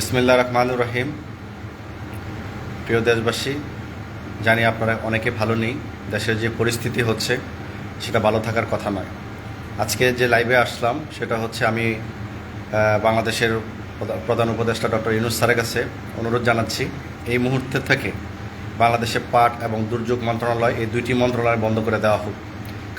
বিসমিল্লা রহমানুর রহিম। প্রিয় দেশবাসী, জানি আপনারা অনেকে ভালো নেই, দেশের যে পরিস্থিতি হচ্ছে, সেটা ভালো থাকার কথা নয়। আজকে যে লাইভে আসলাম, সেটা হচ্ছে আমি বাংলাদেশের প্রধা- প্রধান উপদেষ্টা ডক্টর ইউনুস স্যারের কাছে অনুরোধ জানাচ্ছি। এই মুহূর্তে থেকে বাংলাদেশে পাট এবং দুর্যোগ মন্ত্রণালয় এই দুইটি মন্ত্রণালয় বন্ধ করে দেওয়া হোক।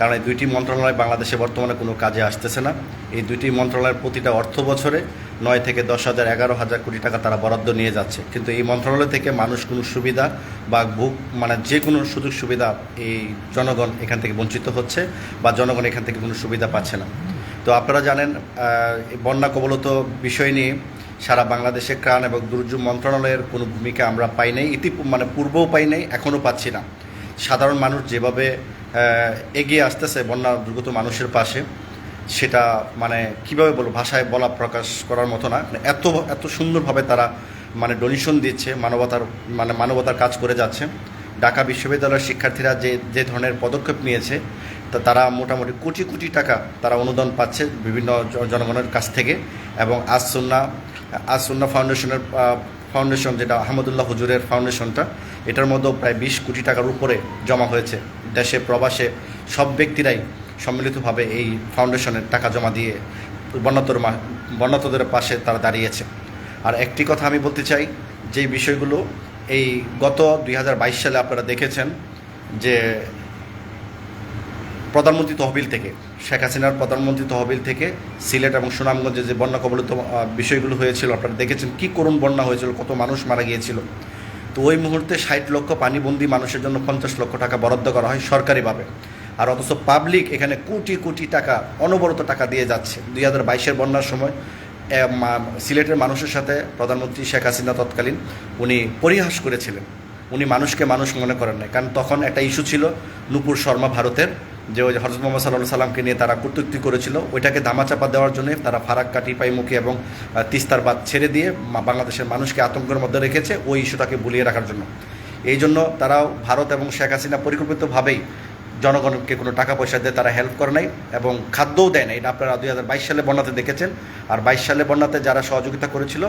কারণ এই দুইটি মন্ত্রণালয় বাংলাদেশে বর্তমানে কোনো কাজে আসতেছে না। এই দুইটি মন্ত্রণালয়ের প্রতিটা অর্থ বছরে নয় থেকে দশ হাজার, এগারো হাজার কোটি টাকা তারা বরাদ্দ নিয়ে যাচ্ছে। কিন্তু এই মন্ত্রণালয় থেকে মানুষ কোনো সুবিধা বা ভোগ মানে যে কোনো সুযোগ সুবিধা এই জনগণ এখান থেকে বঞ্চিত হচ্ছে বা জনগণ এখান থেকে কোনো সুবিধা পাচ্ছে না। তো আপনারা জানেন বন্যা কবলত বিষয় নিয়ে সারা বাংলাদেশে ত্রাণ এবং দুর্যোগ মন্ত্রণালয়ের কোনো ভূমিকা আমরা পাই নাই। ইতি মানে পূর্বও পাই নাই, এখনও পাচ্ছি না। সাধারণ মানুষ যেভাবে এগিয়ে আসতেছে বন্যা দুর্গত মানুষের পাশে, সেটা মানে কীভাবে বলব, ভাষায় বলা প্রকাশ করার মতো না। মানে এত এত সুন্দরভাবে তারা মানে ডোনেশন দিচ্ছে, মানবতার মানে মানবতার কাজ করে যাচ্ছে। ঢাকা বিশ্ববিদ্যালয়ের শিক্ষার্থীরা যে যে ধরনের পদক্ষেপ নিয়েছে, তা তারা মোটামুটি কোটি কোটি টাকা তারা অনুদান পাচ্ছে বিভিন্ন জনগণের কাছ থেকে। এবং আজ সুন্না আজ সুন্না ফাউন্ডেশনের ফাউন্ডেশন যেটা আহমদুল্লাহ হুজুরের ফাউন্ডেশনটা এটার মধ্যেও প্রায় বিশ কোটি টাকার উপরে জমা হয়েছে। দেশে, প্রবাসে সব ব্যক্তিরাই সম্মিলিতভাবে এই ফাউন্ডেশনের টাকা জমা দিয়ে বন্যাতর বন্যাতদের পাশে তারা দাঁড়িয়েছে। আর একটি কথা আমি বলতে চাই যে বিষয়গুলো এই গত দুই হাজার বাইশ সালে আপনারা দেখেছেন যে প্রধানমন্ত্রী তহবিল থেকে, শেখ হাসিনার প্রধানমন্ত্রী তহবিল থেকে সিলেট এবং সুনামগঞ্জে যে বন্যা কবলিত বিষয়গুলো হয়েছিল, আপনারা দেখেছেন কি করুণ বন্যা হয়েছিল, কত মানুষ মারা গিয়েছিল। তো ওই মুহূর্তে ষাট লক্ষ পানিবন্দী মানুষের জন্য পঞ্চাশ লক্ষ টাকা বরাদ্দ করা হয় সরকারিভাবে। আর অথচ পাবলিক এখানে কোটি কোটি টাকা, অনবরত টাকা দিয়ে যাচ্ছে। দুই হাজার বাইশের বন্যার সময় সিলেটের মানুষের সাথে প্রধানমন্ত্রী শেখ হাসিনা তৎকালীন উনি পরিহাস করেছিলেন। উনি মানুষকে মানুষ মনে করেন নাই। কারণ তখন একটা ইস্যু ছিল, নূপুর শর্মা ভারতের যে ওই হজরত মোহাম্মদ সাল্লাহ সাল্লামকে নিয়ে তারা কর্তৃত্ব করেছিল, ওইটাকে দামাচাপা দেওয়ার জন্য তারা ফারাক ফারাক্কা পাইমুখী এবং তিস্তার বাদ ছেড়ে দিয়ে বাংলাদেশের মানুষকে আতঙ্কের মধ্যে রেখেছে ওই ইস্যুটাকে বুলিয়ে রাখার জন্য। এই জন্য তারাও ভারত এবং শেখ হাসিনা পরিকল্পিতভাবেই জনগণকে কোনো টাকা পয়সা দিয়ে তারা হেল্প করে নাই এবং খাদ্যও দেয় না এটা আপনারা দুই হাজার বাইশ সালে বন্যাতে দেখেছেন। আর বাইশ সালে বন্যাতে যারা সহযোগিতা করেছিল,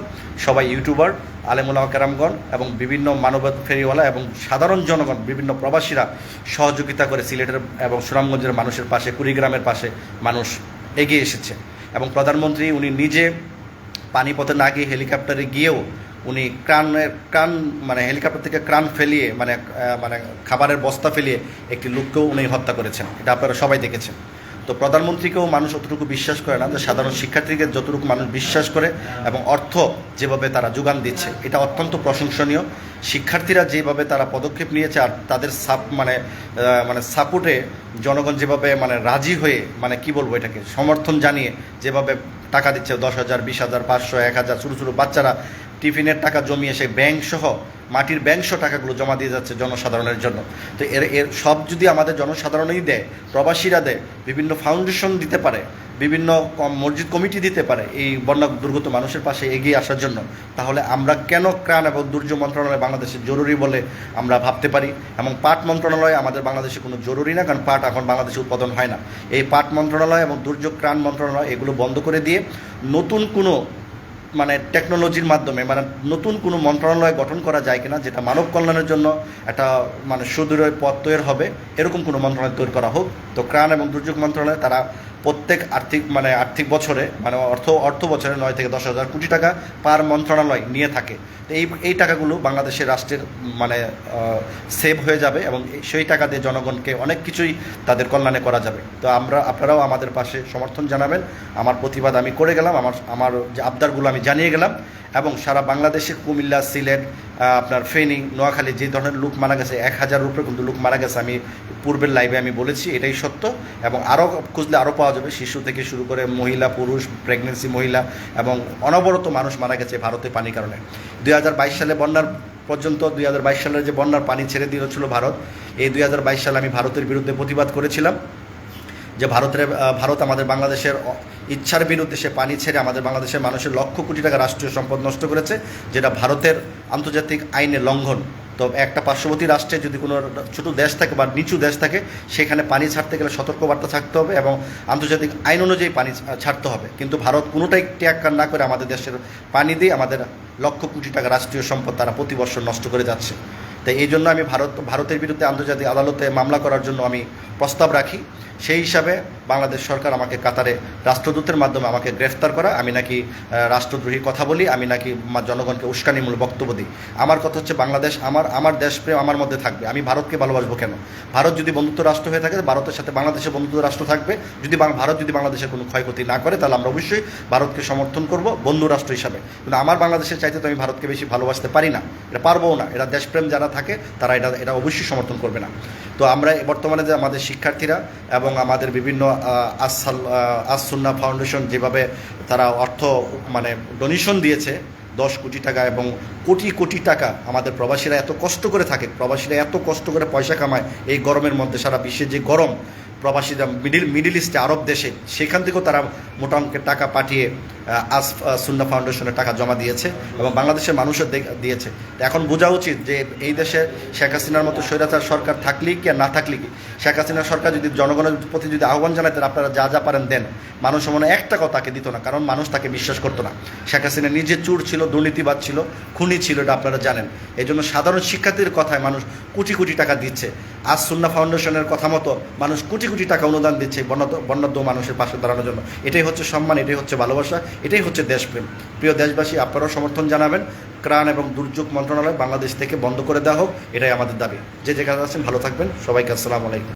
সবাই ইউটিউবার আলেমুল্লাহ কেরামগণ এবং বিভিন্ন মানব ফেরিওয়ালা এবং সাধারণ জনগণ, বিভিন্ন প্রবাসীরা সহযোগিতা করে সিলেটের এবং সুনামগঞ্জের মানুষের পাশে, কুড়িগ্রামের পাশে মানুষ এগিয়ে এসেছে। এবং প্রধানমন্ত্রী, উনি নিজে পানিপথে না গিয়ে হেলিকপ্টারে গিয়েও উনি ক্রানের ক্রান মানে হেলিকপ্টার থেকে ক্রান ফেলিয়ে মানে মানে খাবারের বস্তা ফেলিয়ে একটি লোককেও উনি হত্যা করেছেন। এটা আপনারা সবাই দেখেছেন। তো প্রধানমন্ত্রীকেও মানুষ অতটুকু বিশ্বাস করে না যে সাধারণ শিক্ষার্থীকে যতটুকু মানুষ বিশ্বাস করে এবং অর্থ যেভাবে তারা যোগান দিচ্ছে, এটা অত্যন্ত প্রশংসনীয়। শিক্ষার্থীরা যেভাবে তারা পদক্ষেপ নিয়েছে আর তাদের সাপ মানে মানে সাপোর্টে জনগণ যেভাবে মানে রাজি হয়ে মানে কি বলব এটাকে, সমর্থন জানিয়ে যেভাবে টাকা দিচ্ছে, দশ হাজার, বিশ হাজার, পাঁচশো, এক হাজার, ছোটো ছোটো বাচ্চারা টিফিনের টাকা জমিয়ে সেই ব্যাংক সহ মাটির ব্যাংক সহ টাকাগুলো জমা দিয়ে যাচ্ছে জনসাধারণের জন্য। তো এর এর সব যদি আমাদের জনসাধারণই দেয়, প্রবাসীরা দেয়, বিভিন্ন ফাউন্ডেশন দিতে পারে, বিভিন্ন মসজিদ কমিটি দিতে পারে এই বন্যা দুর্গত মানুষের পাশে এগিয়ে আসার জন্য, তাহলে আমরা কেন ত্রাণ এবং দুর্যোগ মন্ত্রণালয় বাংলাদেশে জরুরি বলে আমরা ভাবতে পারি? এবং পাট মন্ত্রণালয় আমাদের বাংলাদেশে কোনো জরুরি না, কারণ পাট এখন বাংলাদেশে উৎপাদন হয় না। এই পাট মন্ত্রণালয় এবং দুর্যোগ ত্রাণ মন্ত্রণালয় এগুলো বন্ধ করে দিয়ে নতুন কোনো মানে টেকনোলজির মাধ্যমে মানে নতুন কোনো মন্ত্রণালয় গঠন করা যায় কিনা, যেটা মানব কল্যাণের জন্য একটা মানে সুদূরের পথ তৈরি হবে, এরকম কোনো মন্ত্রণালয় তৈরি করা হোক। তো ক্রাণ এবং দুর্যোগ মন্ত্রণালয়, তারা প্রত্যেক আর্থিক মানে আর্থিক বছরে মানে অর্থ অর্থ বছরে নয় থেকে দশ হাজার কোটি টাকা পার মন্ত্রণালয় নিয়ে থাকে। তো এই এই টাকাগুলো বাংলাদেশের রাষ্ট্রের মানে সেভ হয়ে যাবে এবং সেই টাকা দিয়ে জনগণকে অনেক কিছুই তাদের কল্যাণে করা যাবে। তো আমরা, আপনারাও আমাদের পাশে সমর্থন জানাবেন। আমার প্রতিবাদ আমি করে গেলাম। আমার আমার যে আবদারগুলো আমি জানিয়ে গেলাম। এবং সারা বাংলাদেশে কুমিল্লা, সিলেট আপনার ফেনী, নোয়াখালী যে ধরনের লোক মারা গেছে, এক হাজার উপরে কিন্তু লোক মারা গেছে আমি পূর্বের লাইভে আমি বলেছি, এটাই সত্য। এবং আরও খুঁজলে আরও পাওয়া যাবে, শিশু থেকে শুরু করে মহিলা, পুরুষ প্রেগনেন্সি মহিলা এবং অনবরত মানুষ মারা গেছে ভারতে পানির কারণে। দুই হাজার বাইশ সালে বন্যার পর্যন্ত, দুই হাজার বাইশ সালের যে বন্যার পানি ছেড়ে দিয়েছিল ভারত, এই দুই হাজার বাইশ সালে আমি ভারতের বিরুদ্ধে প্রতিবাদ করেছিলাম। যে ভারতের ভারত আমাদের বাংলাদেশের ইচ্ছার বিরুদ্ধে সে পানি ছেড়ে আমাদের বাংলাদেশের মানুষের লক্ষ কোটি টাকা রাষ্ট্রীয় সম্পদ নষ্ট করেছে, যেটা ভারতের আন্তর্জাতিক আইনে লঙ্ঘন। তো একটা পার্শ্ববর্তী রাষ্ট্রে যদি কোনো ছোট দেশ থাকে বা নিচু দেশ থাকে, সেখানে পানি ছাড়তে গেলে সতর্কবার্তা থাকতে হবে এবং আন্তর্জাতিক আইন অনুযায়ী পানি ছাড়তে হবে। কিন্তু ভারত কোনোটাই ত্যাগ না করে আমাদের দেশের পানি দিয়ে আমাদের লক্ষ কোটি টাকা রাষ্ট্রীয় সম্পদ তারা প্রতি বছর নষ্ট করে যাচ্ছে। তাই এই জন্য আমি ভারত, ভারতের বিরুদ্ধে আন্তর্জাতিক আদালতে মামলা করার জন্য আমি প্রস্তাব রাখি। সেই হিসাবে বাংলাদেশ সরকার আমাকে কাতারে রাষ্ট্রদূতের মাধ্যমে আমাকে গ্রেফতার করা। আমি নাকি রাষ্ট্রদ্রোহী কথা বলি, আমি নাকি জনগণকে উস্কানিমূলক বক্তব্য দিই। আমার কথা হচ্ছে বাংলাদেশ, আমার আমার দেশপ্রেম আমার মধ্যে থাকবে। আমি ভারতকে ভালোবাসবো কেন? ভারত যদি বন্ধুত্ব রাষ্ট্র হয়ে থাকে, ভারতের সাথে বাংলাদেশের বন্ধুত্ব রাষ্ট্র থাকবে। যদি ভারত যদি বাংলাদেশের কোনো ক্ষয়ক্ষতি না করে, তাহলে আমরা অবশ্যই ভারতকে সমর্থন করব বন্ধু রাষ্ট্র হিসাবে। কিন্তু আমার বাংলাদেশের চাইতে তো আমি ভারতকে বেশি ভালোবাসতে পারি না। এটা পারবও না। এটা দেশপ্রেম যারা থাকে, তারা এটা এটা অবশ্যই সমর্থন করবে না। তো আমরা বর্তমানে যে আমাদের শিক্ষার্থীরা এবং আমাদের বিভিন্ন আসাল আসুন্না ফাউন্ডেশন যেভাবে তারা অর্থ মানে ডোনেশন দিয়েছে, দশ কোটি টাকা এবং কোটি কোটি টাকা আমাদের প্রবাসীরা এত কষ্ট করে থাকে, প্রবাসীরা এত কষ্ট করে পয়সা কামায়, এই গরমের মধ্যে সারা বিশ্বে যে গরম প্রবাসীরা মিডিল মিডিল ইস্টে, আরব দেশে, সেখান থেকেও তারা মোটা অঙ্কের টাকা পাঠিয়ে আস সুন্না ফাউন্ডেশনে টাকা জমা দিয়েছে এবং বাংলাদেশের মানুষের দে- দিয়েছে। এখন বোঝা উচিত যে এই দেশে শেখ হাসিনার মতো স্বৈরাচার সরকার থাকলেই কি আর না থাকলেই কি? শেখ হাসিনা সরকার যদি জনগণের প্রতি যদি আহ্বান জানাতেন আপনারা যা যা পারেন দেন। মানুষ মনে এক টাকাও তাকে দিত না, কারণ মানুষ তাকে বিশ্বাস করতো না। শেখ হাসিনা নিজে চুর ছিল দুর্নীতিবাদ ছিল, খুনি ছিল, এটা আপনারা জানেন। এই জন্য সাধারণ শিক্ষার্থীর কথায় মানুষ কোটি কোটি টাকা দিচ্ছে। আজ সুন্না ফাউন্ডেশনের কথা মতো মানুষ কোটি কোটি টাকা অনুদান দিচ্ছে বন্যাদ বন্যাদ্য মানুষের পাশে দাঁড়ানোর জন্য। এটাই হচ্ছে সম্মান, এটাই হচ্ছে ভালোবাসা, এটাই হচ্ছে দেশপ্রেম। প্রিয় দেশবাসী, আপনারাও সমর্থন জানাবেন। ক্রাণ এবং দুর্যোগ মন্ত্রণালয় বাংলাদেশ থেকে বন্ধ করে দেওয়া হোক, এটাই আমাদের দাবি। যে যেখানে আছেন, ভালো থাকবেন। সবাইকে আসসালামু আলাইকুম।